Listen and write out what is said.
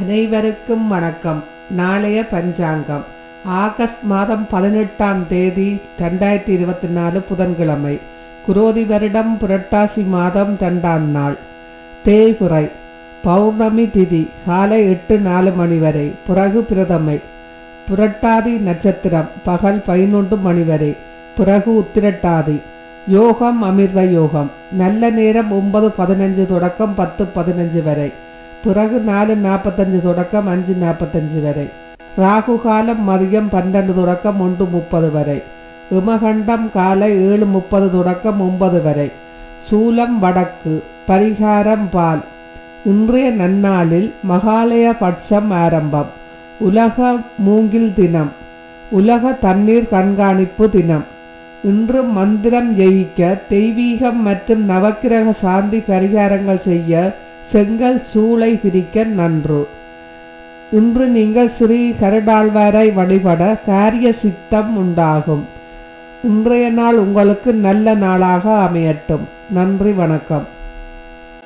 அனைவருக்கும் வணக்கம். நாளைய பஞ்சாங்கம். ஆகஸ்ட் மாதம் பதினெட்டாம் தேதி ரெண்டாயிரத்தி இருபத்தி நாலு புதன்கிழமை. குரோதி வருடம் புரட்டாசி மாதம் ரெண்டாம் நாள். தேய்புரை. பௌர்ணமி திதி காலை எட்டு நாலு மணி வரை. பிறகு பிரதமை. புரட்டாதி நட்சத்திரம் பகல் பதினொன்று மணி வரை. பிறகு உத்திரட்டாதி. யோகம் அமிர்த யோகம். நல்ல நேரம் ஒன்பது பதினஞ்சு தொடக்கம் பத்து பதினஞ்சு வரை. பிறகு நாலு நாற்பத்தஞ்சு தொடக்கம் அஞ்சு நாற்பத்தஞ்சு வரை. ராகு காலம் மதியம் பன்னெண்டு தொடக்கம் ஒன்று முப்பது வரை. இமகண்டம் காலை ஏழு முப்பது தொடக்கம் ஒன்பது வரை. சூலம் வடக்கு பரிகாரம் பால். இன்றைய நன்னாளில் மகாலய பட்சம் ஆரம்பம். உலக மூங்கில் தினம். உலக தண்ணீர் கண்காணிப்பு தினம். இன்று மந்திரம் ஜெயிக்க தெய்வீகம் மற்றும் நவக்கிரக சாந்தி பரிகாரங்கள் செய்ய செங்கல் சூளை பிரிக்க நன்று. இன்று நீங்கள் ஸ்ரீ கருடாழ்வாரை வழிபட காரிய சித்தம் உண்டாகும். இன்றைய நாள் உங்களுக்கு நல்ல நாளாக அமையட்டும். நன்றி வணக்கம்.